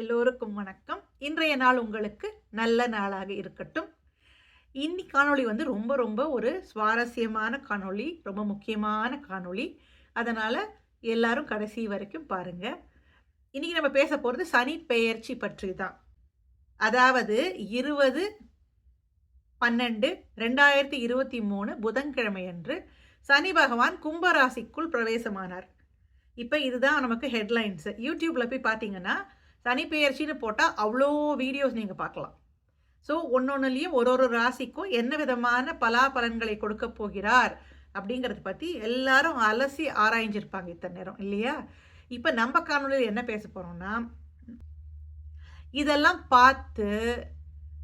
எல்லோருக்கும் வணக்கம். இன்றைய நாள் உங்களுக்கு நல்ல நாளாக இருக்கட்டும். இன்னி காணொளி வந்து ரொம்ப ரொம்ப ஒரு சுவாரஸ்யமான காணொளி ரொம்ப முக்கியமான காணொளி. அதனால் எல்லாரும் கடைசி வரைக்கும் பாருங்கள் இன்றைக்கி நம்ம பேச போகிறது சனி பெயர்ச்சி பற்றி தான் அதாவது இருபது பன்னெண்டு ரெண்டாயிரத்தி இருபத்தி மூணு புதன்கிழமை அன்று சனி பகவான் கும்பராசிக்குள் பிரவேசமானார். இப்போ இதுதான் நமக்கு ஹெட்லைன்ஸு யூடியூப்பில் போய் பார்த்தீங்கன்னா சனி பெயர்ச்சின்னு போட்டால் அவ்வளோ வீடியோஸ் நீங்கள் பார்க்கலாம். ஸோ ஒன்னொன்னுலேயும் ஒரு ஒரு ராசிக்கும் என்ன விதமான பலாபலன்களை கொடுக்க போகிறார் அப்படிங்கிறத பற்றி எல்லாரும் அலசி ஆராய்ஞ்சிருப்பாங்க இத்தனை நேரம் இல்லையா? இப்போ நம்ம காணொலியில் என்ன பேச போகிறோம்னா இதெல்லாம் பார்த்து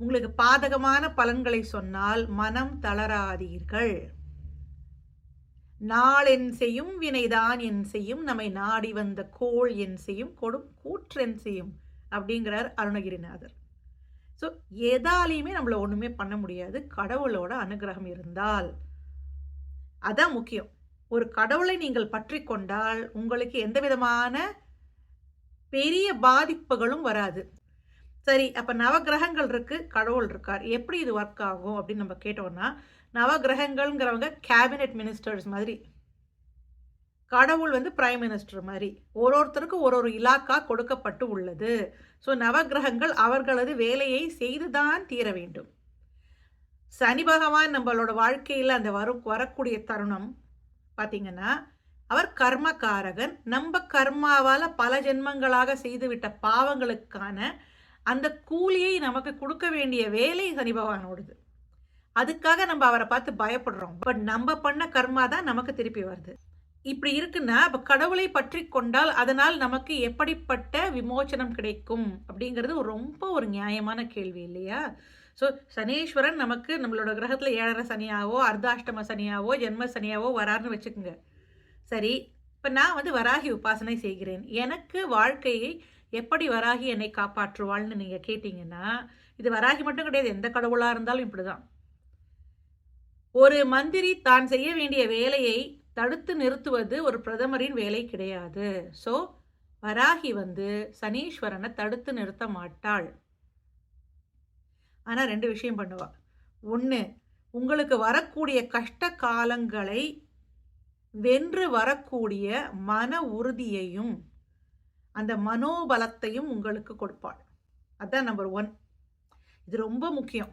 உங்களுக்கு பாதகமான பலன்களை சொன்னால் மனம் தளராதீர்கள். நாள் என் செய்யும் வினைதான் என் செய்யும் நம்மை நாடி வந்த கோள் என் செய்யும் கொடும் கூற்றென் செய்யும் அப்படிங்கிறார் அருணகிரிநாதர். ஸோ எதாலையுமே நம்மளை ஒன்றுமே பண்ண முடியாது. கடவுளோட அனுகிரகம் இருந்தால். அதான் முக்கியம். ஒரு கடவுளை நீங்கள் பற்றி கொண்டால் உங்களுக்கு எந்த விதமான பெரிய பாதிப்புகளும் வராது. சரி அப்போ நவகிரகங்கள் இருக்குது கடவுள் இருக்கார். எப்படி இது ஒர்க் ஆகும் அப்படின்னு நம்ம கேட்டோம்னா நவகிரகங்கள்ங்கிறவங்க கேபினெட் மினிஸ்டர்ஸ் மாதிரி. கடவுள் வந்து பிரைம் மினிஸ்டர் மாதிரி. ஒரு ஒருத்தருக்கும் ஒரு ஒரு இலாக்கா கொடுக்கப்பட்டு உள்ளது. ஸோ நவகிரகங்கள் அவர்களது வேலையை செய்துதான் தீர வேண்டும். சனி பகவான் நம்மளோட வாழ்க்கையில் அந்த வரும் வரக்கூடிய தருணம் பார்த்தீங்கன்னா அவர் கர்மகாரகன் நம்ம கர்மாவால் பல ஜென்மங்களாக செய்துவிட்ட பாவங்களுக்கான அந்த கூலியை நமக்கு கொடுக்க வேண்டிய வேலை சனி பகவானோடது. அதுக்காக நம்ம அவரை பார்த்து பயப்படுறோம். பட் நம்ம பண்ண கர்மா தான் நமக்கு திருப்பி வருது. இப்படி இருக்குன்னா அப்போ கடவுளை பற்றி கொண்டால் அதனால் நமக்கு எப்படிப்பட்ட விமோச்சனம் கிடைக்கும்? அப்படிங்கிறது ரொம்ப ஒரு நியாயமான கேள்வி இல்லையா? ஸோ சனீஸ்வரன் நமக்கு நம்மளோட கிரகத்தில் ஏழரை சனியாவோ அர்த்தாஷ்டம சனியாவோ ஜென்ம சனியாவோ வராருன்னு வச்சுக்கோங்க. சரி இப்போ நான் வந்து வராகி உபாசனை செய்கிறேன். எனக்கு வாழ்க்கையை எப்படி வராகி என்னை காப்பாற்றுவாள்னு நீங்கள் கேட்டிங்கன்னா இது வராகி மட்டும் கிடையாது எந்த கடவுளாக இருந்தாலும் இப்படி தான் ஒரு மந்திரி தான் செய்ய வேண்டிய வேலையை தடுத்து நிறுத்துவது ஒரு பிரதமரின் வேலை கிடையாது. ஸோ வராகி வந்து சனீஸ்வரனை தடுத்து நிறுத்த மாட்டாள். ஆனால் ரெண்டு விஷயம் பண்ணுவா. ஒன்று உங்களுக்கு வரக்கூடிய கஷ்ட காலங்களை வென்று வரக்கூடிய மன உறுதியையும் அந்த மனோபலத்தையும் உங்களுக்கு கொடுப்பாள். அதுதான் நம்பர் ஒன் இது ரொம்ப முக்கியம்.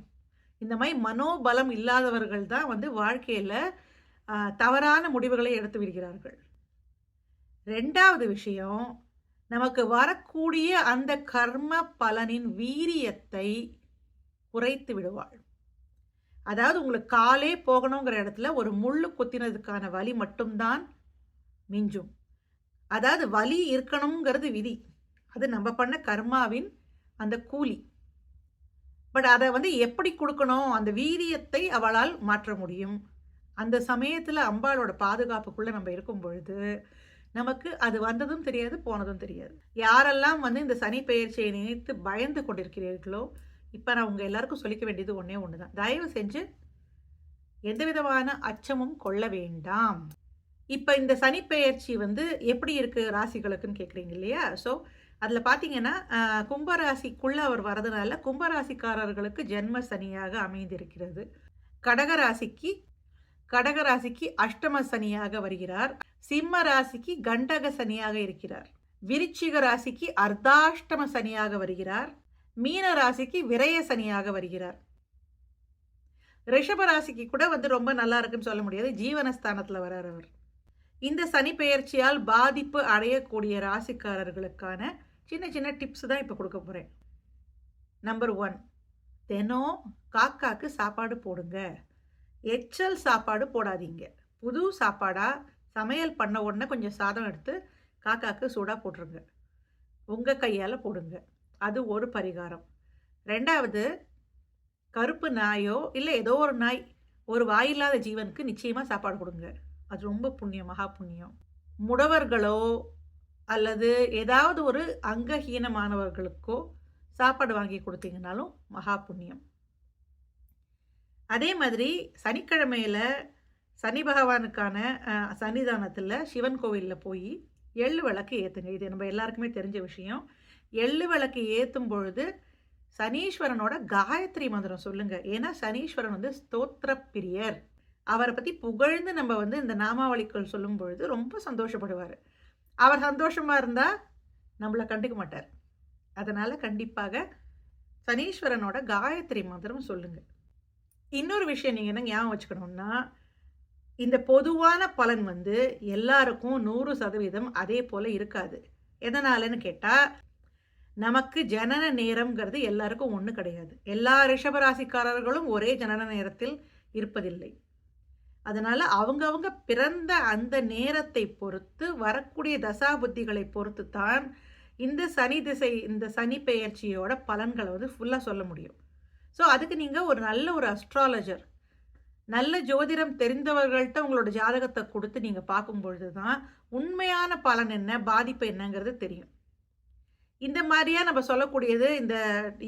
இந்த மாதிரி மனோபலம் இல்லாதவர்கள் தான் வந்து வாழ்க்கையில் தவறான முடிவுகளை எடுத்து விடுகிறார்கள். ரெண்டாவது விஷயம் நமக்கு வரக்கூடிய அந்த கர்ம பலனின் வீரியத்தை குறைத்து விடுவாள். அதாவது உங்களுக்கு காலே போகணுங்கிற இடத்துல ஒரு முள்ளு குத்தினதுக்கான வலி மட்டும்தான் மிஞ்சும். அதாவது வலி இருக்கணுங்கிறது விதி. அது நம்ம பண்ண கர்மாவின் அந்த கூலி. பட் அதை வந்து எப்படி கொடுக்கணும்? அந்த வீரியத்தை அவளால் மாற்ற முடியும். அந்த சமயத்தில் அம்பாளோட பாதுகாப்புக்குள்ளே நம்ம இருக்கும் பொழுது நமக்கு அது வந்ததும் தெரியாது போனதும் தெரியாது. யாரெல்லாம் வந்து இந்த சனி பெயர்ச்சியை நினைத்து பயந்து கொண்டிருக்கிறீர்களோ இப்போ நான் உங்கள் எல்லாருக்கும் சொல்லிக்க வேண்டியது ஒன்றே ஒன்று தான் தயவு செஞ்சு எந்த விதமான அச்சமும் கொள்ள வேண்டாம். இப்போ இந்த சனி பெயர்ச்சி வந்து எப்படி இருக்குது ராசிகளுக்குன்னு கேட்குறீங்க இல்லையா? ஸோ அதில் பார்த்தீங்கன்னா கும்பராசிக்குள்ளே அவர் வரதுனால கும்பராசிக்காரர்களுக்கு ஜென்ம சனியாக அமைந்திருக்கிறது. கடகராசிக்கு கடகராசிக்கு அஷ்டம சனியாக வருகிறார். சிம்ம ராசிக்கு கண்டக சனியாக இருக்கிறார். விருச்சிக ராசிக்கு அர்த்தாஷ்டம சனியாக வருகிறார். மீன ராசிக்கு விரய சனியாக வருகிறார். ரிஷப ராசிக்கு கூட வந்து ரொம்ப நல்லா இருக்குன்னு சொல்ல முடியாது. ஜீவனஸ்தானத்தில் வரார் அவர். இந்த சனி பெயர்ச்சியால் பாதிப்பு அடையக்கூடிய ராசிக்காரர்களுக்கான சின்ன சின்ன டிப்ஸ் தான் இப்போ கொடுக்க போகிறேன் நம்பர் ஒன் தினம் காக்காக்கு சாப்பாடு போடுங்க. எச்சல் சாப்பாடு போடாதீங்க. புது சாப்பாடாக சமையல் பண்ண உடனே கொஞ்சம் சாதம் எடுத்து காக்காக்கு சூடாக போட்டுருங்க. உங்கள் கையால் போடுங்க. அது ஒரு பரிகாரம். ரெண்டாவது கருப்பு நாயோ இல்லை ஏதோ ஒரு நாய் ஒரு வாயில்லாத ஜீவனுக்கு நிச்சயமாக சாப்பாடு கொடுங்க. அது ரொம்ப புண்ணியம் மகா புண்ணியம். முடவர்களோ அல்லது ஏதாவது ஒரு அங்கஹீனமானவர்களுக்கோ சாப்பாடு வாங்கி கொடுத்தீங்கனாலும் மகா புண்ணியம். அதே மாதிரி சனிக்கிழமையில் சனி பகவானுக்கான சன்னிதானத்தில் சிவன் கோவிலில் போய் எள்ளு விளக்கு ஏற்றுங்க இது நம்ம எல்லாருக்குமே தெரிஞ்ச விஷயம். எள்ளு விளக்கு ஏற்றும் பொழுது சனீஸ்வரனோட காயத்ரி மந்திரம் சொல்லுங்கள் ஏன்னா சனீஸ்வரன் வந்து ஸ்தோத்திர பிரியர் அவரை பற்றி புகழ்ந்து நம்ம வந்து இந்த நாமாவளிக்குள் சொல்லும் பொழுது ரொம்ப சந்தோஷப்படுவார். அவர் சந்தோஷமாக இருந்தால் நம்மளை கண்டுக்க மாட்டார். அதனால் கண்டிப்பாக சனீஸ்வரனோட காயத்ரி மந்திரம் சொல்லுங்கள் இன்னொரு விஷயம் நீங்கள் என்ன ஞாபகம் வச்சுக்கணும்னா இந்த பொதுவான பலன் வந்து எல்லாருக்கும் நூறு சதவீதம் அதே போல் இருக்காது. எதனாலன்னு கேட்டால் நமக்கு ஜனன நேரம்ங்கிறது எல்லாருக்கும் ஒன்று கிடையாது. எல்லா ரிஷபராசிக்காரர்களும் ஒரே ஜனன நேரத்தில் இருப்பதில்லை. அதனால் அவங்கவுங்க பிறந்த அந்த நேரத்தை பொறுத்து வரக்கூடிய தசாபுத்திகளை பொறுத்து தான் இந்த சனி திசை இந்த சனி பெயர்ச்சியோட பலன்களை வந்து ஃபுல்லாக சொல்ல முடியும். ஸோ அதுக்கு நீங்கள் ஒரு நல்ல ஒரு அஸ்ட்ராலஜர் நல்ல ஜோதிடம் தெரிந்தவர்கள்ட்ட உங்களோட ஜாதகத்தை கொடுத்து நீங்கள் பார்க்கும் பொழுது தான் உண்மையான பலன் என்ன பாதிப்பு என்னங்கிறது தெரியும். இந்த மாதிரியாக நம்ம சொல்லக்கூடியது இந்த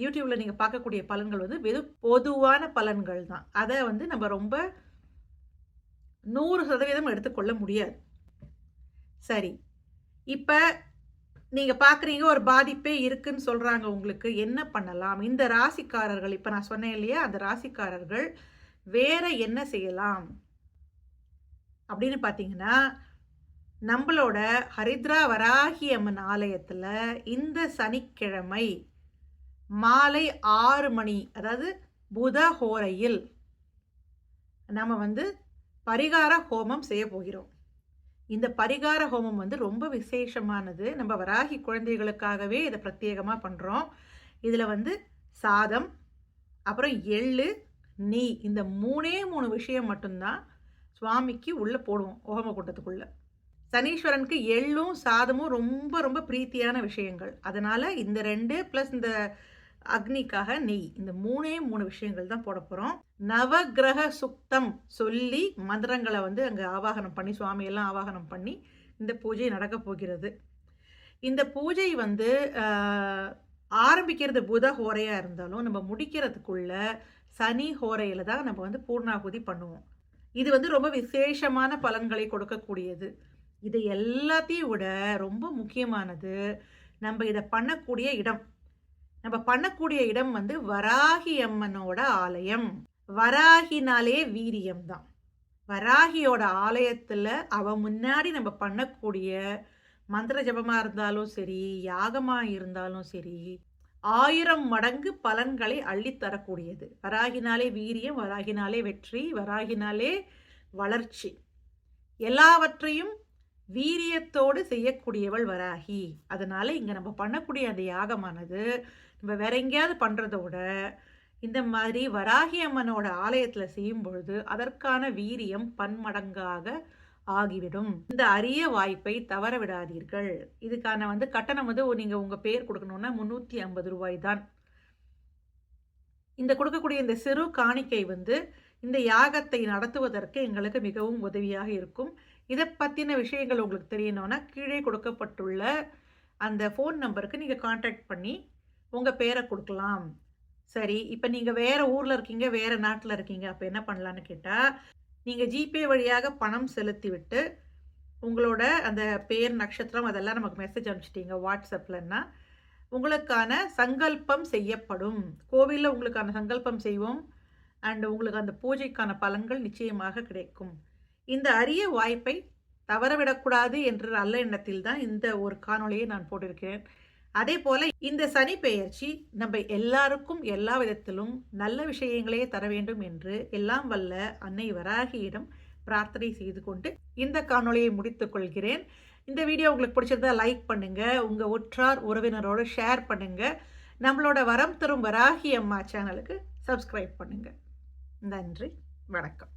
யூடியூப்பில் நீங்கள் பார்க்கக்கூடிய பலன்கள் வந்து வெறும் பொதுவான பலன்கள் தான் அதை வந்து நம்ம ரொம்ப நூறு சதவீதம் எடுத்துக்கொள்ள முடியாது. சரி. இப்போ நீங்கள் பார்க்குறீங்க ஒரு பாதிப்பே இருக்குன்னு சொல்கிறாங்க உங்களுக்கு. என்ன பண்ணலாம்? இந்த ராசிக்காரர்கள் இப்போ நான் சொன்னேன் இல்லையா? அந்த ராசிக்காரர்கள் வேற என்ன செய்யலாம்? அப்படின்னு பார்த்தீங்கன்னா நம்மளோட ஹரித்ரா வராகி அம்மன் ஆலயத்தில் இந்த சனிக்கிழமை மாலை ஆறு மணி அதாவது புத ஹோரையில் நம்ம வந்து பரிகார ஹோமம் செய்ய போகிறோம். இந்த பரிகார ஹோமம் வந்து ரொம்ப விசேஷமானது. நம்ம வராகி குழந்தைகளுக்காகவே இதை பிரத்யேகமாக பண்ணுறோம் இதில் வந்து சாதம் அப்புறம் எள்ளு நெய் இந்த மூணே மூணு விஷயம் மட்டும்தான் சுவாமிக்கு உள்ளே போடுவோம் ஓகம கூட்டத்துக்குள்ளே. சனீஸ்வரனுக்கு எள்ளும் சாதமும் ரொம்ப ரொம்ப பிரீத்தியான விஷயங்கள். அதனால் இந்த ரெண்டு ப்ளஸ் இந்த அக்னிக்காக நெய். இந்த மூணே மூணு விஷயங்கள் தான் போட போகிறோம் நவகிரக சுத்தம் சொல்லி மந்திரங்களை வந்து அங்கே ஆவாகனம் பண்ணி சுவாமியெல்லாம் ஆவாகனம் பண்ணி இந்த பூஜை நடக்க போகிறது. இந்த பூஜை வந்து ஆரம்பிக்கிறது புத ஹோரையாக இருந்தாலும் நம்ம முடிக்கிறதுக்குள்ள சனி ஹோரையில் தான் நம்ம வந்து பூர்ணாகுதி பண்ணுவோம். இது வந்து ரொம்ப விசேஷமான பலன்களை கொடுக்கக்கூடியது. இது எல்லாத்தையும் விட ரொம்ப முக்கியமானது நம்ம இதை பண்ணக்கூடிய இடம். நம்ம பண்ணக்கூடிய இடம் வந்து வராகி அம்மனோட ஆலயம். வராகினாலே வீரியம் தான் வராகியோட ஆலயத்தில் அவ முன்னாடி நம்ம பண்ணக்கூடிய மந்திர ஜபமாக இருந்தாலும் சரி யாகமாக இருந்தாலும் சரி ஆயிரம் மடங்கு பலன்களை அள்ளித்தரக்கூடியது வராகினாலே வீரியம் வராகினாலே வெற்றி வராகினாலே வளர்ச்சி. எல்லாவற்றையும் வீரியத்தோடு செய்யக்கூடியவள் வராகி. அதனால் இங்கே நம்ம பண்ணக்கூடிய அந்த யாகமானது நம்ம வேற எங்கேயாவது பண்ணுறதோட இந்த மாதிரி வராகி அம்மனோட ஆலயத்தில் செய்யும் பொழுது அதற்கான வீரியம் பன்மடங்காக ஆகிவிடும். இந்த அரிய வாய்ப்பை தவற விடாதீர்கள். இதுக்கான வந்து கட்டணம் வந்து நீங்கள் உங்கள் பேர் கொடுக்கணுன்னா முந்நூற்றி ஐம்பது ரூபாய் தான். இந்த கொடுக்கக்கூடிய இந்த சிறு காணிக்கை வந்து இந்த யாகத்தை நடத்துவதற்கு எங்களுக்கு மிகவும் உதவியாக இருக்கும். இதை பற்றின விஷயங்கள் உங்களுக்கு தெரியணும்னா கீழே கொடுக்கப்பட்டுள்ள அந்த ஃபோன் நம்பருக்கு நீங்கள் காண்டாக்ட் பண்ணி உங்கள் பேரை கொடுக்கலாம். சரி இப்போ நீங்கள் வேறு ஊரில் இருக்கீங்க வேறு நாட்டில் இருக்கீங்க அப்போ என்ன பண்ணலான்னு கேட்டால் நீங்கள் ஜிபே வழியாக பணம் செலுத்திவிட்டு உங்களோட அந்த பேர் நட்சத்திரம் அதெல்லாம் நமக்கு மெசேஜ் அனுப்பிச்சிட்டிங்க வாட்ஸ்அப்லன்னா உங்களுக்கான சங்கல்பம் செய்யப்படும். கோவிலில் உங்களுக்கான சங்கல்பம் செய்வோம். அண்ட் உங்களுக்கு அந்த பூஜைக்கான பலன்கள் நிச்சயமாக கிடைக்கும். இந்த அரிய வாய்ப்பை தவறவிடக்கூடாது என்ற நல்ல எண்ணத்தில் தான் இந்த ஒரு காணொலியை நான் போட்டிருக்கிறேன். அதே போல இந்த சனி பெயர்ச்சி நம்ம எல்லாருக்கும் எல்லா விதத்திலும் நல்ல விஷயங்களே தர வேண்டும் என்று எல்லாம் வல்ல அன்னை வராகியிடம் பிரார்த்தனை செய்து கொண்டு இந்த காணொலியை முடித்துக் கொள்கிறேன். இந்த வீடியோ உங்களுக்கு பிடிச்சிருந்தா லைக் பண்ணுங்க உங்க உற்றார் உறவினரோடு ஷேர் பண்ணுங்க நம்மளோட வரம் தரும் வராகி அம்மா சேனலுக்கு சப்ஸ்கிரைப் பண்ணுங்க. நன்றி வணக்கம்.